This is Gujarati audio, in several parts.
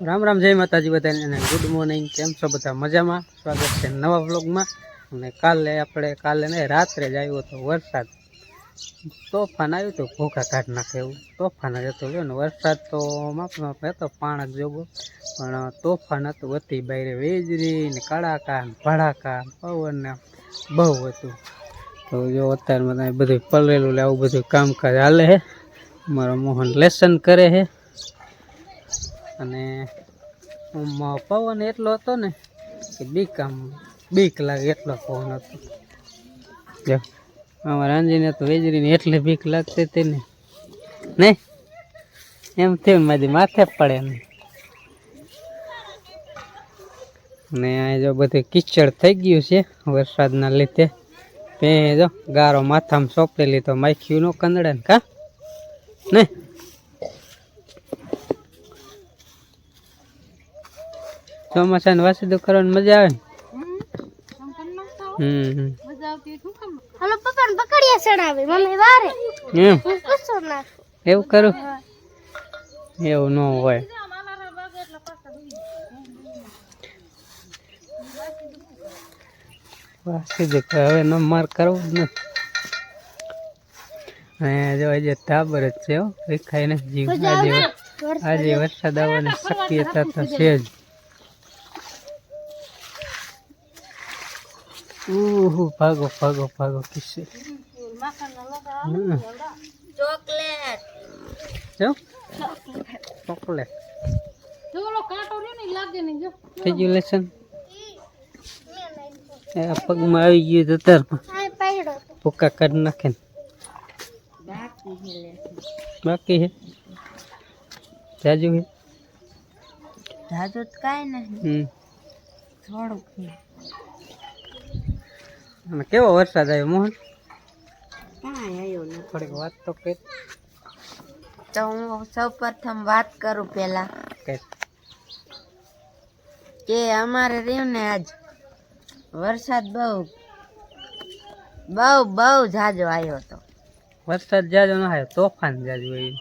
રામ રામ, જય માતાજી બધાને, અને ગુડ મોર્નિંગ કેમ છો બધા? મજામાં? સ્વાગત છે નવા વ્લોગમાં અને કાલે આપણે, કાલે ને રાત્રે જ આવ્યો હતો વરસાદ. તોફાન આવ્યું હતું ભૂખા કાઢ નાખે એવું. તોફાન જ હતું ને, વરસાદ તો માપ માપ હતો પાણક જોગો પણ તોફાન હતું હતી બહાર વીજળી ને કડાકા ભડાકા પવન ને બહુ હતું. તો જો અત્યારમાં બધું પલરેલું આવું બધું કામકાજ હાલે છે મારો મોહન લેસન કરે છે અને પવન એટલો હતો ને કે બીક આમ બીક લાગે એટલો પવન હતો. જો. અમારા આંજીને તો વેજરીને એટલે બીક લાગતી હતી ને. નહીં એમ થયું મારી માથે પડે ને. ને આ જો બધું કિચડ થઈ ગયું છે વરસાદના લીધે. પે જો ગારો માથામાં સોંપેલી તો માખ્યું નો કંદડે ને કા? નહીં વાસી વાસીદો કરવાની મજા આવે ને? હમ. હમ. હલો પપ્પા ને પકડિયા ચડાવે. મમ્મી વારે. એમ? હું પૂછો ના એવું કરું? એવું ન હોય. વાસીદો કરે. હવે ન માર કરવું જ નથી. અને જો આજે ટાબર જ છે હો. દેખાય ને? જીવ આજે વરસાદ આવવાની શક્યતા તો છે જ. ઉહુ ભાગો ભાગો ભાગો કિસ્સે હમ. ચોકલેટ જો ચોકલેટ જો ઓલો કાંટો રહ્યો ને ઈ લાગે ને જો થઈ ગયું લેસન એ આ પગમાં આવી ગયું તો તારમાં આ પાડ્યો ભૂકા કાઢી નાખે ને બાકી છે જાજુ છે જાજુ તો કાંઈ નહીં હમ થોડુંક અને કેવો વરસાદ આવ્યો મોહન? થોડીક વાત તો કે તો હું સૌ પ્રથમ વાત કરું પેલા કે કે અમારે રહ્યો ને આજ વરસાદ બહુ બહુ બહુ જાજો આવ્યો હતો. વરસાદ જાજો નો આવ્યો તોફાન જાજો આવ્યું.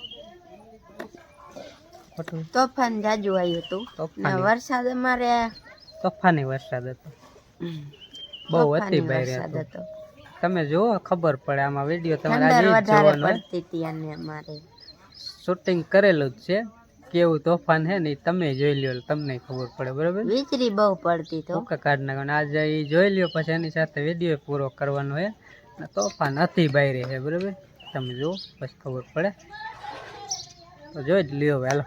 તોફાન જાજુ આવ્યું હતું. વરસાદ અમારે તોફાની વરસાદ હતો. બહુ ભારે વરસાદ હતો હતો. તમે જુઓ ખબર પડે આમાં વીડિયો તમારે આજે જોવાનો પડતી અને અમારે. શૂટિંગ કરેલું જ છે. કેવું તોફાન છે ને તમે જોઈ લ્યો તમને ખબર પડે બરોબર? વીજળી બહુ પડતી તો. ઓકે કાઢ આજે એ જોઈ લ્યો પછી એની સાથે વીડિયો પૂરો કરવાનો છે ને તોફાન અતિ બાયરે છે બરોબર? તમે જુઓ પછી ખબર પડે. તો જોઈ જ લ્યો હાલો.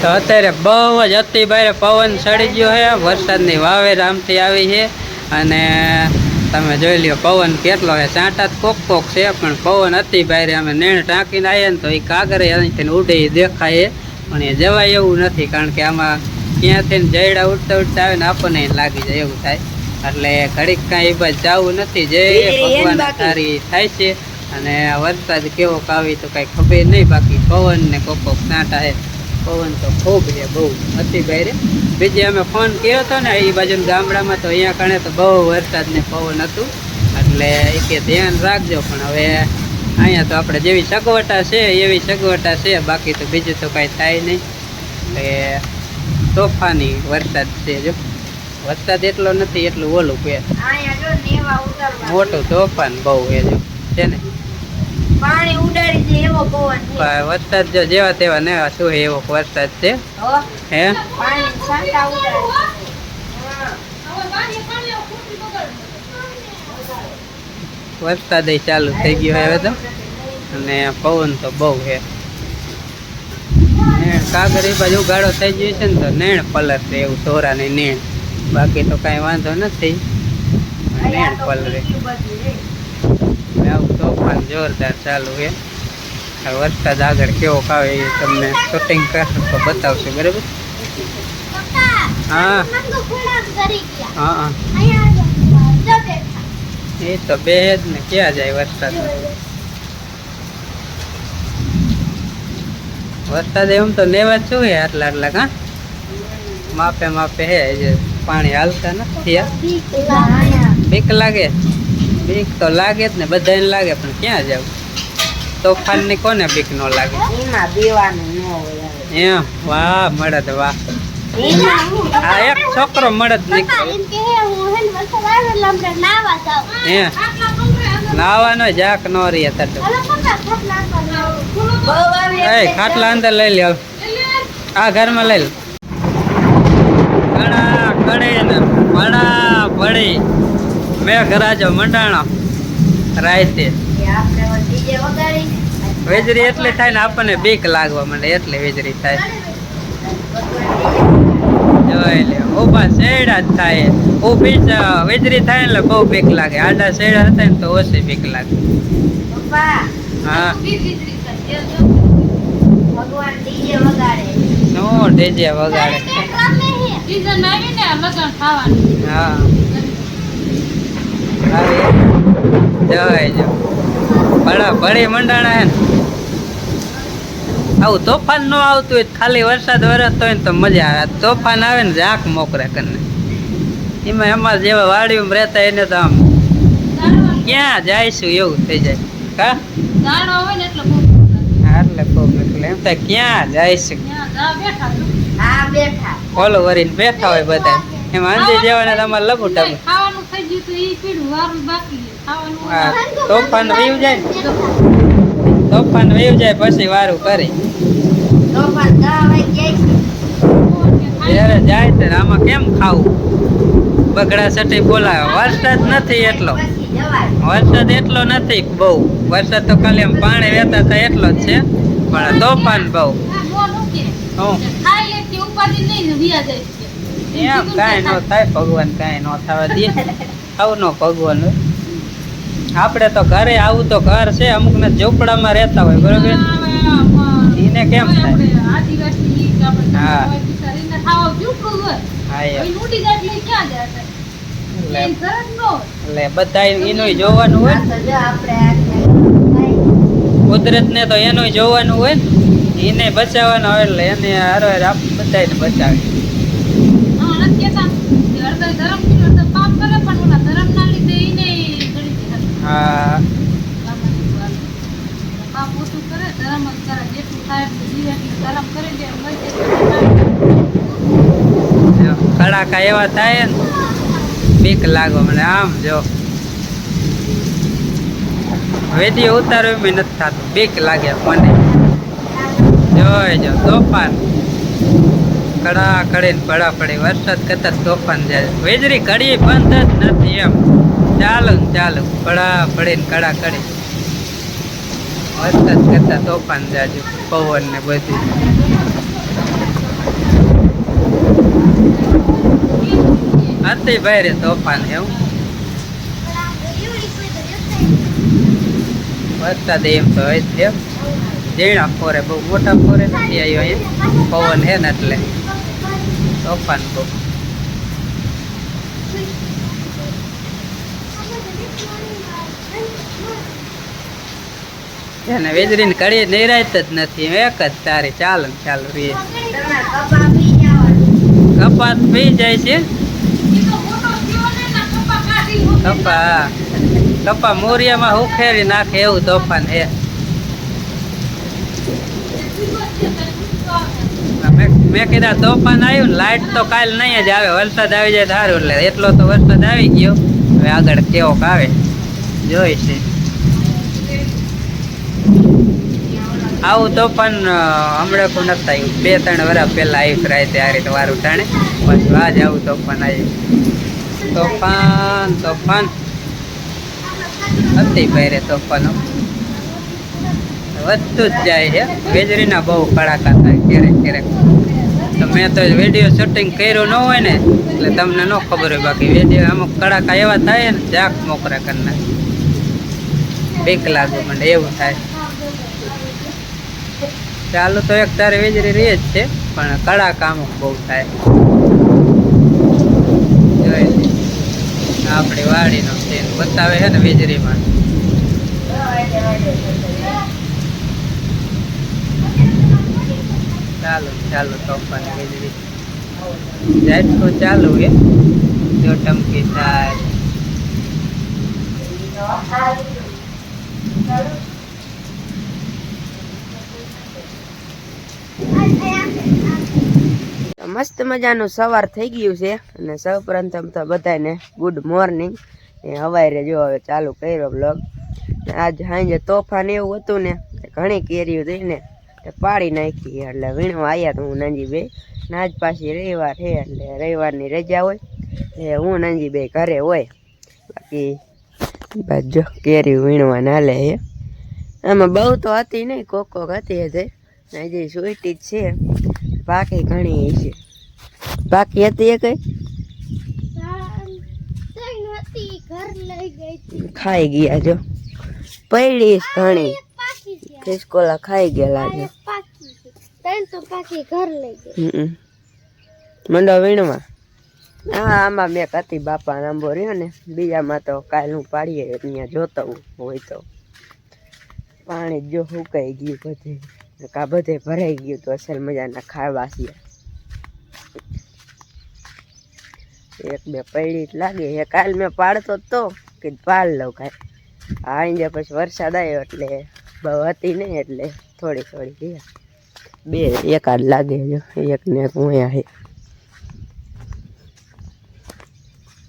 તો અત્યારે બહુ જ અતિ બારે પવન ચડી ગયો છે વરસાદની વાવેર આમથી આવી છે અને તમે જોઈ લ્યો પવન કેટલો છે. સાંટા કોક કોક છે પણ પવન અતિ ભાઈ અમે નેણ ટાંકીને આવીએ ને તો એ કાગરે અહીંથી ઉડે દેખાય. પણ એ જવાય એવું નથી કારણ કે આમાં ક્યાંથી જયડા ઉડતા ઉડતા આવે ને આપણને લાગી જાય એવું થાય. એટલે ઘડીક કાંઈ એ બાજુ જવું નથી. જે ભગવાન સારી થાય છે. અને વરસાદ કેવો આવી તો કાંઈ ખબર નહીં બાકી. પવન ને કોક કોક સાંટા છે. પવન તો ખૂબ છે બહુ. અતિ બારે બીજે અમે ફોન કર્યો હતો ને એ બાજુ ગામડામાં તો અહીંયા કણે તો બહુ વરસાદ ને પવન હતું. એટલે એ કે ધ્યાન રાખજો પણ હવે અહીંયા તો આપણે જેવી સગવટા છે એવી સગવટા છે બાકી તો બીજું તો કાંઈ થાય નહીં. એટલે તોફાની વરસાદ છે જો. વરસાદ એટલો નથી એટલું ઓલું કે મોટું તોફાન બહુ એ જો. છે ને? પાણી ઉડાડી દે એવો પવન છે. વરસાદ જો જેવા તેવા ને શું હે એવો વરસાદ છે? હે? પાણી છાંટા ઉડાડી. વરસાદ ચાલુ થઈ ગયો હવે તો. અને પવન તો બહુ છે કાગર એ બાજુ ઉગાડો થઈ ગયો છે ને તો નેણ પલર એવું ધોરાની નેણ. બાકી તો કાંઈ વાંધો નથી. નેણ પલરે. ને આવું તોફાન જોરદાર ચાલુ છે આ વરસાદ આગળ કેવો આવે એ તમને શૂટિંગ કરશું તો બતાવશું બરાબર હા હા હા એ તો બે જ ને ક્યાં જાય વરસાદ વરસાદ એમ તો લેવા જ શું હે આટલા આટલા કા માપે માપે હે જે પાણી હાલતા નથી આ. બીક લાગે બીક તો લાગે જ ને બધાને લાગે પણ ક્યાં જવું? તોફાનની કોને બીક ન લાગે? એમાં બીવાનું ન હોય એમ? વાહ મળદ વાહ. આ એક છોકરો મળદ નીકળ્યો હે નાવાનો જાક નો રહી તો. એ ખાટલા અંદર લઈ લે. આ ઘરમાં લઈ લે. ઘણા કડે ને ભણા ભળી મેઘરાજો મંડાણો રાતે વેજરી એટલે થાય ને આપણને બીક લાગવા માંડે એટલે વેજરી થાય. જોઈ લે ઊભા શેડા જ થાય. ઊભી જ વેજરી થાય એટલે બહુ બીક લાગે. આડા શેડા હતા ને તો ઓછી બીક લાગે. હા. ભગવાન ડીજે વગાડે. હા. જવાય જો બળી મંડાણા હે આવું તોફાન ન આવતું હોય ખાલી વરસાદ વરસતો હોય ને તો મજા આવે. તોફાન આવે ને આંખ મોકરે કરીને એમાં એમાં જેવા વાડીમાં રહેતા એને તો આમ ક્યાં જઈશું એવું થઈ જાય. કા હા, એટલે બહુ એટલે એમ થાય ક્યાં જઈશું? ઓલો વરીને બેઠા હોય બધા. એમાં અંજી જેવાને તમારે ખાવાનું થઈ તો ઈ પીડું વારું બાકી ખાવાનું હા તોફાન રહ્યું જાય તોફાન રહ્યું જાય પછી વારું કરી. તો પણ દવા જાય છે. ત્યારે તો આમાં કેમ ખાવું? બગડા સટી બોલાવે. વરસાદ નથી એટલો. વરસાદ એટલો નથી બહુ. વરસાદ તો ખાલી આમ પાણી વહેતા થાય એટલો જ છે. પણ તોફાન બહુ. હું? એમ કાંઈ ન થાય ભગવાન કાંઈ ન થવા દે આવું ન ભગવાન હોય. આપણે તો ઘરે આવું તો ઘર છે અમુક ને ઝૂંપડામાં રહેતા હોય બરોબર? એને કેમ થાય? હા. હા બધા એનું જોવાનું હોય. કુદરત ને તો એનું જોવાનું હોય એને બચાવવાનું હોય એટલે એને હારો બધાને બચાવે હા, નથી કહેતા કે અડધા ધર્મ છે, અડધા પાપ કરે પણ ઓલા ધર્મના લીધે ઈને ઘડી દીધા. હા પાપ ઓછું કરે ધર્મ જ કરે જેટલું થાય એટલું જીવે એટલું ધર્મ કરે જે મરી જાય જો કડાકા એવા થાય ને બીક લાગો મને આમ જો. વીડિયો ઉતારવી મેં નથી થતું બીક લાગે મને. જોઈ જો તોફાન કડા કડીને પડા પડી. વરસાદ કરતા તોફાન જાય. વીજળી કડી બંધ જ નથી એમ. ચાલુ ને ચાલુ. પડા પડીને કડા કડી. વરસાદ કરતા તોફાન જાજુ. પવન ને બધું. અતિ ભાઈ તોફાન એવું. વરસાદ એમ તો હોય જ છે જીણા ફોરે, બહુ મોટા ફોરે નથી આવ્યો એ પવન હે ને એટલે. તોફાન બહુ એને વીજળીને કડી નિરાયત જ નથી. એક જ તારી ચાલુ ચાલુ જવાનું કપાત પી જાય છે. કપા કપા મોરિયામાં ઉખેરી નાખે એવું તોફાન હે મેં કીધા તોફાન આવ્યું લાઇટ તો કાલ નહીં જ આવે, વરસાદ આવી જાય સારું, એટલે એટલો તો વરસાદ આવી ગયો. હવે આગળ કેવોક આવે જોઈશે આવું તોફાન હમણાં પણ નથી આવ્યું. બે, ત્રણ વર્ષ પહેલાં આવી ફરાય તે આ રીતે વારું ટાણે. પછી આજ આવું તોફાન આવ્યું. તોફાન તોફાન. હતી પહેરે તોફાનો. વધતું જ જાય છે. વીજળીના બહુ કડાકા થાય ક્યારેક ક્યારેક. તો મેં તો વીડિયો શૂટિંગ કર્યું ન હોય ને, એટલે તમને ન ખબર હોય બાકી વીડિયો અમુક કડાકા એવા થાય ને, જાક મોકરા કરી નાખે. બીક લાગે મને, એવું થાય. ચાલુ તો એક તારે વીજળી રહે જ છે, પણ કડાકા અમુક બહુ થાય. આપણી વાડીનો સીન બતાવે છે ને વીજળીમાં. ચાલો, ચાલુ તોફાન વીજળી ઝાટકો ચાલુ હે જો ટમકી થાય. મસ્ત મજાનું સવાર થઈ ગયું છે અને સૌ પ્રથમ તો બધાને ગુડ મોર્નિંગ એ હવાઈ જો હવે ચાલુ કર્યો બ્લોગ આજ સાંજે તોફાન એવું હતું ને, ઘણી કેરીઓ ને. તે પાડી નાખી એટલે વીણવા આવ્યા તો હું નાનજી બે નાજ પાછી રવિવાર છે એટલે રવિવારની રજા હોય. એટલે હું નંજી બે ઘરે હોય. બાકી બાજુ જો કેરી વીણવા ના લે છે. આમાં બહુ તો હતી નહીં કોક કોક હતી હજે. હજી સુઈટી જ છે. બાકી ઘણી છે. બાકી હતી એ કઈ? ખાઈ ગયા જો. પડી ઘણી. ખિસકોલા ખાઈ ગયેલા હમ. મંડો વીણવા? હા આમાં મેં કતી બાપા આંબો રહ્યો ને બીજામાં તો કાલ હું પાડીએ ત્યાં જોતો હોય તો. પાણી જો સુકાઈ ગયું બધે. કા બધે ભરાઈ ગયું તો અસલ મજાના ખાવા છીએ એક બે પૈડી લાગે. એ કાલ મેં પાડતો તો કે પાડ લઉં કાંઈ. આ અહીંયા પછી વરસાદ આવ્યો એટલે બહુ હતી નહીં એટલે થોડી થોડી ગયા. બે એકાદ લાગે જો, એક ને એક ઉયા છે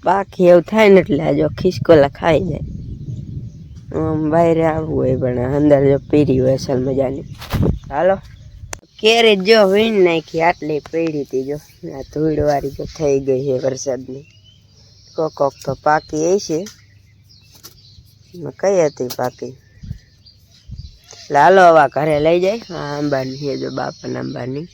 બાકી એવું થાય ને એટલે જો ખિસકોલા ખાઈ જાય. આમ બહાર આવવું હોય પણ અંદર જો પીરી હોય અસલ મજાની. હાલો. કેરી જો વીણ નાખી આટલી પીડી હતી જો. આ ધૂળવાળી તો થઈ ગઈ છે વરસાદની. કોક કોક તો પાકી એ છે કઈ હતી પાકી? એટલે હાલો ઘરે લઈ જાય. આ અંબાની છે જો બાપાના આંબાની